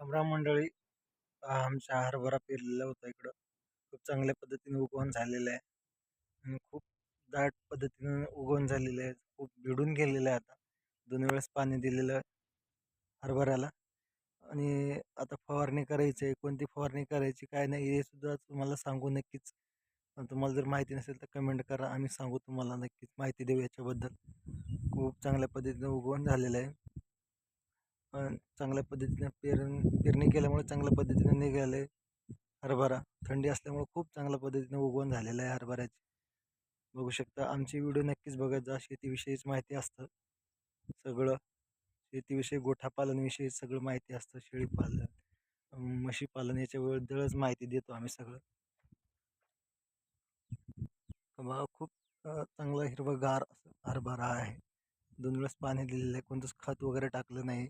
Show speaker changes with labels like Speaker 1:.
Speaker 1: रामराम मंडळी आमच्या हरभरा पेरलेला होता इकडं. खूप चांगल्या पद्धतीने उगवण झालेलं आहे. आणि खूप दाट पद्धतीनं उगवण झालेलं आहे. खूप भिडून गेलेलं आहे आता. दोन वेळेस पाणी दिलेलं आहे हरभऱ्याला. आणि आता फवारणी करायची आहे. कोणती फवारणी करायची काय नाही हे सुद्धा तुम्हाला सांगू नक्कीच. तुम्हाला जर माहिती नसेल तर कमेंट करा. आम्ही सांगू तुम्हाला नक्कीच माहिती देऊ याच्याबद्दल. खूप चांगल्या पद्धतीनं उगवण झालेलं आहे. चांगल्या पद्धतीने पेरण पेरणी केल्यामुळे चांगल्या पद्धतीने निघाले हरभरा. थंडी असल्यामुळे खूप चांगल्या पद्धतीने उगवण झालेलं आहे हरभऱ्याची. बघू शकता आमची व्हिडिओ नक्कीच बघत जा. शेतीविषयीच माहिती असतं सगळं. शेतीविषयी गोठापालनविषयी सगळं माहिती असतं शेळीपालन म्हशीपालन याच्याबद्दलच माहिती देतो आम्ही सगळं. बघा खूप चांगला हिरवंगार असं हरभरा आहे. दोन वेळेस पाणी दिलेलं आहे. कोणतंच खत वगैरे टाकलं नाही.